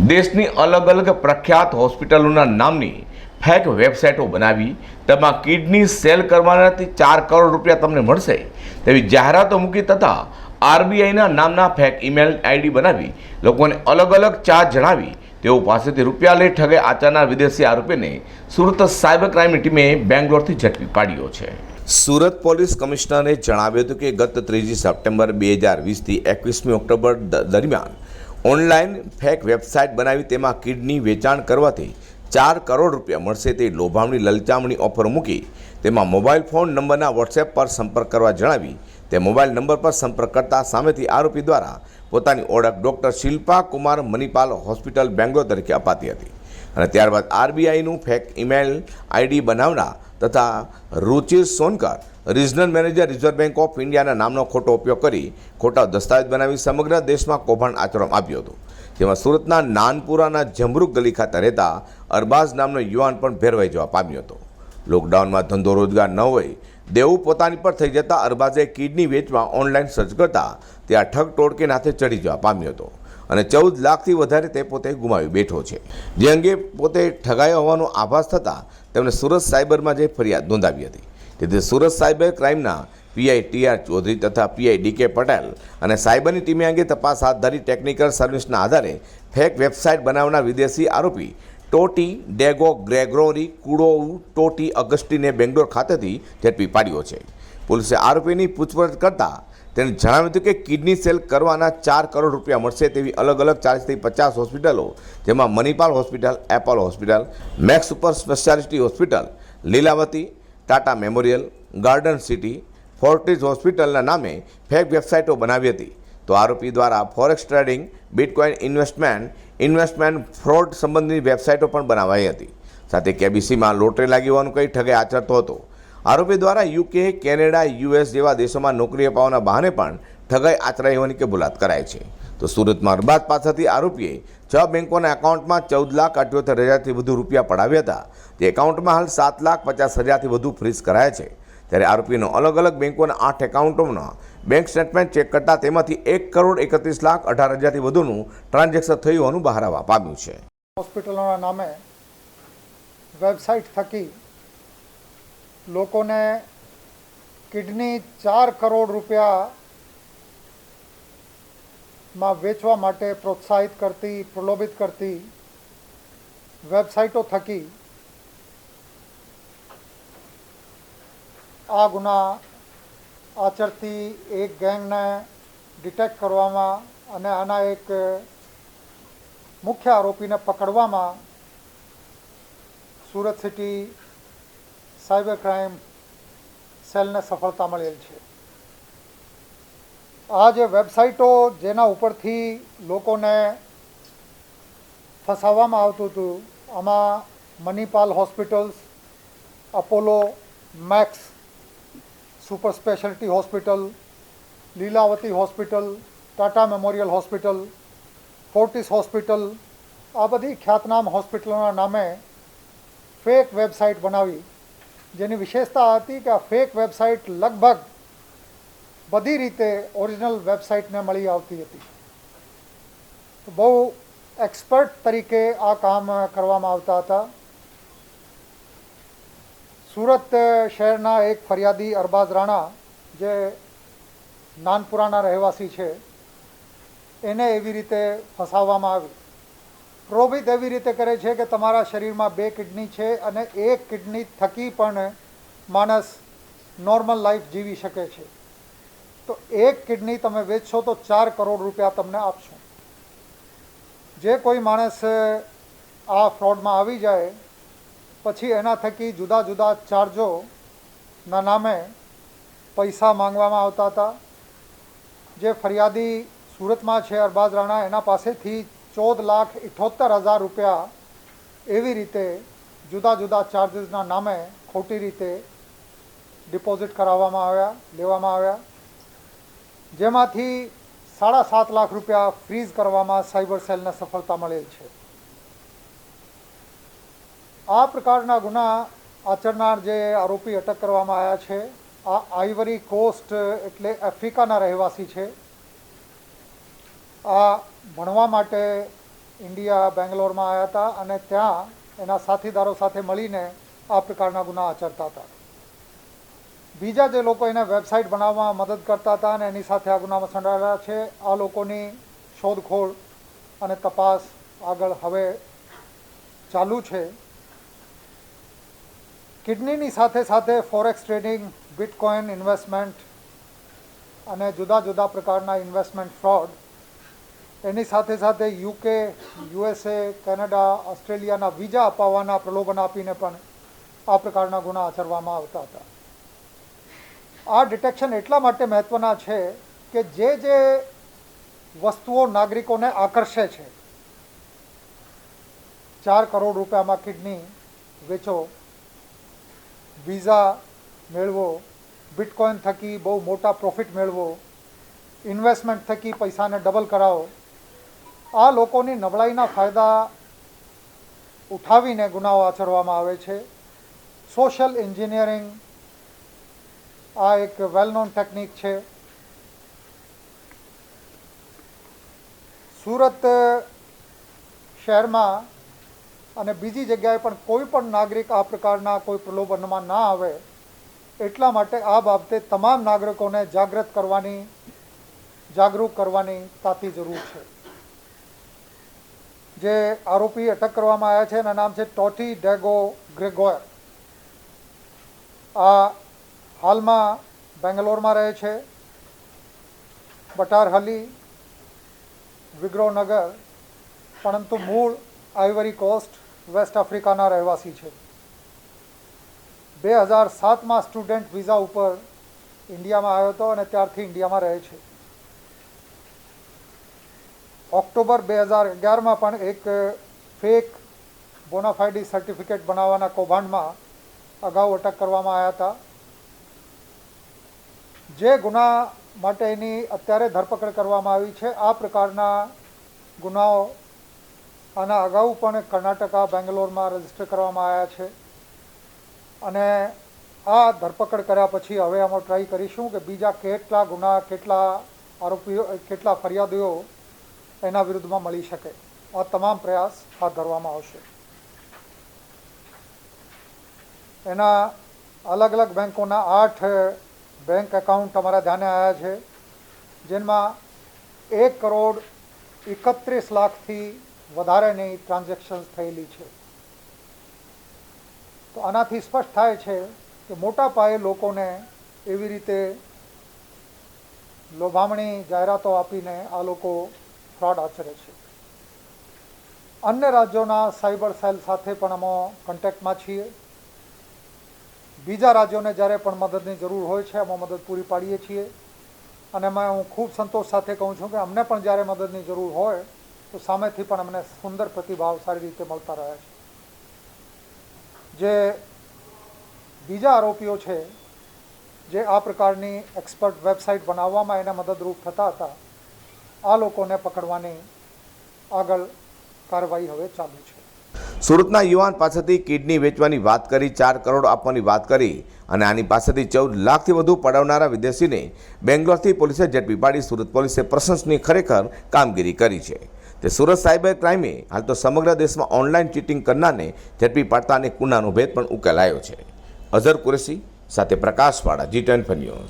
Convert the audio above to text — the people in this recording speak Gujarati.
દેશની અલગ અલગ પ્રખ્યાત હોસ્પિટલોના નામની ફેક વેબસાઇટો બનાવી, તેમાં કિડની સેલ કરવાનાથી ચાર કરોડ રૂપિયા તમને મળશે. તેવી જાહેરાતો મૂકી તથા આરબીઆઈના નામના ફેક ઈમેલ આઈડી બનાવી, લોકોને અલગ અલગ ચાર્જ જણાવી, તેઓ પાસેથી રૂપિયા લઈ ઠગે આચારના વિદેશી આરોપીને સુરત સાયબર ક્રાઇમની ટીમે બેંગ્લોરથી ઝડપી પાડ્યો છે. સુરત પોલીસ કમિશનરે જણાવ્યું હતું કે ગત ત્રીજી સપ્ટેમ્બર બે હજાર વીસથી એકવીસમી ઓક્ટોબર દરમિયાન ઓનલાઈન ફેક વેબસાઇટ બનાવી તેમાં કિડની વેચાણ કરવાથી ચાર કરોડ રૂપિયા મળશે તે લોભામણી, લલચામણી ઓફર મૂકી તેમાં મોબાઈલ ફોન નંબરના વોટ્સએપ પર સંપર્ક કરવા જણાવી તે મોબાઈલ નંબર પર સંપર્ક કરતા સામેથી આરોપી દ્વારા પોતાની ઓળખ ડૉક્ટર શિલ્પા કુમાર મણિપાલ હોસ્પિટલ, બેંગ્લોર તરીકે અપાતી હતી. અને ત્યારબાદ આરબીઆઈનું ફેક ઇમેલ આઈડી બનાવનાર તથા Ruchir Sonkar regional manager reserve bank of ઇન્ડિયાના નામનો ખોટો ઉપયોગ કરી ખોટા દસ્તાવેજ બનાવી સમગ્ર દેશમાં કૌભાંડ આચરવામાં આવ્યું હતું. જેમાં સુરતના નાનપુરાના જમરૂક ગલી ખાતે રહેતા અરબાઝ નામનો યુવાન પણ ભેરવાઈ જવા પામ્યો હતો. લોકડાઉનમાં ધંધો રોજગાર ન હોય, દેવું પોતાની પર થઈ જતા અરબાઝે કિડની વેચવા ઓનલાઈન સર્ચ કરતા ત્યાં ઠગ ટોળકે નાથે ચડી જવા પામ્યો હતો. અને ચૌદ લાખથી વધારે તે પોતે ગુમાવી બેઠો છે. જે અંગે પોતે ઠગાયો હોવાનો આભાસ થતાં તેમણે સુરત સાયબરમાં જઈ ફરિયાદ નોંધાવી હતી. તેથી સુરત સાયબર ક્રાઇમના પીઆઈ ટીઆર ચૌધરી તથા પીઆઈ ડીકે પટેલ અને સાયબરની ટીમે અંગે તપાસ હાથ ધરી ટેકનિકલ સર્વિસના આધારે ફેક વેબસાઇટ બનાવનાર વિદેશી આરોપી ટોટી ડેગો ગ્રેગોરી કુડોઉ ટોટી અગસ્ટીને બેંગ્લોર ખાતેથી ઝડપી પાડ્યો છે. પોલીસે આરોપીની પૂછપરછ કરતા તેણે જણાવ્યું હતું કે કિડની સેલ કરવાના ચાર કરોડ રૂપિયા મળશે તેવી અલગ અલગ ચાલીસથી પચાસ હોસ્પિટલો, જેમાં Manipal hospital, Apollo hospital, Max super speciality hospital, Lilavati, Tata memorial, garden city, Fortis હોસ્પિટલના નામે ફેક વેબસાઇટો બનાવી હતી. તો આરોપી દ્વારા forex trading, bitcoin investment investment fraud સંબંધિત વેબસાઇટો પણ બનાવાઈ હતી. સાથે કેબીસીમાં લોટરી લાગી હોવાનું કંઈ ઠગે આચરતો હતો. આરોપી દ્વારા યુકે, કેનેડા, યુએસ જેવા દેશોમાં નોકરી અપાવવાના બહાને પણ ઠગાઈ આચરાઈ હોવાની કબૂલાત કરાય છે. તો સુરતમાં અરબાદ પાસેથી આરોપીએ છ બેંકોના એકાઉન્ટમાં ચૌદ લાખ અઠ્યોતેર હજારથી વધુ રૂપિયા પડાવ્યા હતા. જે એકાઉન્ટમાં હાલ સાત લાખ પચાસ હજારથી વધુ ફ્રીઝ કરાયા છે. ત્યારે આરોપીનો અલગ અલગ બેંકોના આઠ એકાઉન્ટોમાં બેંક સ્ટેટમેન્ટ ચેક કરતા તેમાંથી એક કરોડ એકત્રીસ લાખ અઢાર હજારથી વધુનું ટ્રાન્ઝેક્શન થયું હોવાનું બહાર આવવા પામ્યું છે. હોસ્પિટલોના નામે વેબસાઇટ થકી લોકોને કિડની ચાર કરોડ રૂપિયામાં વેચવા માટે પ્રોત્સાહિત કરતી, પ્રલોભિત કરતી વેબસાઇટો થકી આ ગુના આચરતી એક ગેંગને ડિટેક્ટ કરવામાં અને આના એક મુખ્ય આરોપીને પકડવામાં સુરત સિટી સાયબર ક્રાઇમ સેલને સફળતા મળેલ છે. આ જે વેબસાઇટો જેના ઉપરથી લોકોને ફસાવવામાં આવતું હતું, આમાં Manipal hospitals, Apollo Max super speciality hospital, Lilavati hospital, Tata memorial hospital, Fortis hospital, આ બધી ખ્યાતનામ હોસ્પિટલોના નામે ફેક વેબસાઇટ બનાવી જેની વિશેષતા હતી કે આ ફેક વેબસાઇટ લગભગ બધી રીતે ઓરિજિનલ વેબસાઇટને મળી આવતી હતી. બહુ એક્સપર્ટ તરીકે આ કામ કરવામાં આવતા હતા. સુરત શહેરના એક ફરિયાદી અરબાઝ રાણા, જે નાનપુરાના રહેવાસી છે, એને એવી રીતે ફસાવવામાં આવી. પ્રલોભિત એવી રીતે કરે છે કે તમારા શરીરમાં બે કિડની છે અને એક કિડની થકી પણ માણસ નોર્મલ લાઈફ જીવી શકે છે. તો એક કિડની તમે વેચશો તો ચાર કરોડ રૂપિયા તમને આપશો. જે કોઈ માણસ આ ફ્રોડમાં આવી જાય, પછી એના થકી જુદા જુદા ચાર્જોના નામે પૈસા માંગવામાં આવતા હતા. જે ફરિયાદી સુરતમાં છે, અરબાઝ રાણા, એના પાસેથી ચૌદ લાખ ઇઠોતેર હજાર રૂપિયા એવી રીતે જુદા જુદા ચાર્જીસના નામે ખોટી રીતે ડિપોઝિટ કરાવવામાં આવ્યા, લેવામાં આવ્યા. જેમાંથી સાડા સાત લાખ રૂપિયા ફ્રીઝ કરવામાં સાયબર સેલને સફળતા મળેલ છે. આ પ્રકારના ગુના આચરનાર જે આરોપી અટક કરવામાં આવ્યા છે, આ આઈવરી કોસ્ટ એટલે આફ્રિકાના રહેવાસી છે. આ ભણવા માટે ઇન્ડિયા, બેંગ્લોરમાં આવ્યા હતા અને ત્યાં એના સાથીદારો સાથે મળીને આ પ્રકારના ગુના આચરતા હતા. બીજા જે લોકો એને વેબસાઇટ બનાવવામાં મદદ કરતા હતા અને એની સાથે આ ગુનામાં સંડાયેલા છે, આ લોકોની શોધખોળ અને તપાસ આગળ હવે ચાલુ છે. કિડનીની સાથે સાથે ફોરેક્સ ટ્રેડિંગ, બિટકોઇન ઇન્વેસ્ટમેન્ટ અને જુદા જુદા પ્રકારના ઇન્વેસ્ટમેન્ટ ફ્રોડ એની સાથે સાથે યુકે યુએસએ કેનેડા ઓસ્ટ્રેલિયાના વિઝા અપાવવાના પ્રલોભન આપીને પણ આ પ્રકારના ગુના આચરવામાં આવતા હતા. આ ડિટેક્શન એટલા માટે મહત્ત્વના છે કે જે જે વસ્તુઓ નાગરિકોને આકર્ષે છે, ચાર કરોડ રૂપિયામાં કિડની વેચો વિઝા મેળવો બિટકોઇન થકી બહુ મોટા પ્રોફિટ મેળવો ઇન્વેસ્ટમેન્ટ થકી પૈસાને ડબલ કરાવો આ લોકોની નબળાઈના ફાયદા ઉઠાવીને ગુનાઓ આચરવામાં આવે છે. સોશિયલ એન્જિનિયરિંગ આ એક વેલ નોન ટેકનિક છે. સુરત શહેરમાં અને બીજી જગ્યાએ પણ કોઈ પણ નાગરિક આ પ્રકારના કોઈ પ્રલોભનમાં ના આવે, એટલા માટે આ બાબતે તમામ નાગરિકોને જાગૃત કરવાની જાગૃત કરવાની તાતી જરૂર છે. જે આરોપી અટક કરવામાં આવ્યા છે એના નામ છે ટોટી ડેગો ગ્રેગોર આ હાલમાં બેંગ્લોરમાં રહે છે. બટારહલી વિગ્રોનગર પરંતુ મૂળ આઇવરી કોસ્ટ વેસ્ટ આફ્રિકાના રહેવાસી છે. બે હજાર સાતમાં સ્ટુડન્ટ વિઝા ઉપર ઇન્ડિયામાં આવ્યો હતો અને ત્યારથી ઇન્ડિયામાં રહે છે. ઓક્ટોબર બે હજાર અગિયારમાં પણ એક ફેક બોનાફાઇડી સર્ટિફિકેટ બનાવવાના કૌભાંડમાં અગાઉ અટક કરવામાં આવ્યા હતા. જે ગુના માટે એની અત્યારે ધરપકડ કરવામાં આવી છે, આ પ્રકારના ગુનાઓ આના અગાઉ પણ કર્ણાટકા, બેંગ્લોરમાં રજિસ્ટર કરવામાં આવ્યા છે. અને આ ધરપકડ કર્યા પછી હવે અમે ટ્રાય કરીશું કે બીજા કેટલા ગુના, કેટલા આરોપીઓ, કેટલા ફરિયાદીઓ એના વિરુદ્ધમાં મળી શકે. આ તમામ પ્રયાસ હાથ ધરવામાં આવશે. એના અલગ અલગ બેંકોના આઠ બેંક એકાઉન્ટ અમારા ધ્યાને આવ્યા છે, જેમાં એક કરોડ એકત્રીસ લાખથી વધારેની ટ્રાન્ઝેક્શન્સ થયેલી છે. તો આનાથી સ્પષ્ટ થાય છે કે મોટા પાયે લોકોને એવી રીતે લોભામણી જાહેરાતો આપીને આ લોકો ફ્રોડ આચરે છે. અન્ય રાજ્યોના સાયબર સેલ સાથે પણ અમે કોન્ટેક્ટમાં છીએ. બીજા રાજ્યોને જ્યારે પણ મદદની જરૂર હોય છે, અમે મદદ પૂરી પાડીએ છીએ. અને એમાં હું ખૂબ સંતોષ સાથે કહું છું કે અમને પણ જ્યારે મદદની જરૂર હોય, તો સામેથી પણ અમને સુંદર પ્રતિભાવ સારી રીતે મળતા રહ્યા છે. જે બીજા આરોપીઓ છે, જે આ પ્રકારની એક્સપર્ટ વેબસાઇટ બનાવવામાં એને મદદરૂપ થતા હતા આ લોકોને પકડવાની આગળ કાર્યવાહી હવે ચાલુ છે. સુરતના યુવાન પાસેથી કિડની વેચવાની વાત કરી, ચાર કરોડ આપવાની વાત કરી અને આની પાસેથી ચૌદ લાખથી વધુ પડાવનારા વિદેશીને બેંગ્લોરથી પોલીસે ઝડપી પાડી. સુરત પોલીસે પ્રશંસનીય ખરેખર કામગીરી કરી છે. તે સુરત સાયબર ક્રાઇમે હાલ તો સમગ્ર દેશમાં ઓનલાઈન ચીટિંગ કરનારને ઝડપી પાડતા અને ગુનાનો ભેદ પણ ઉકેલાયો છે. અઝર કુરેશી સાથે પ્રકાશવાળા જી ટેન ન્યૂઝ.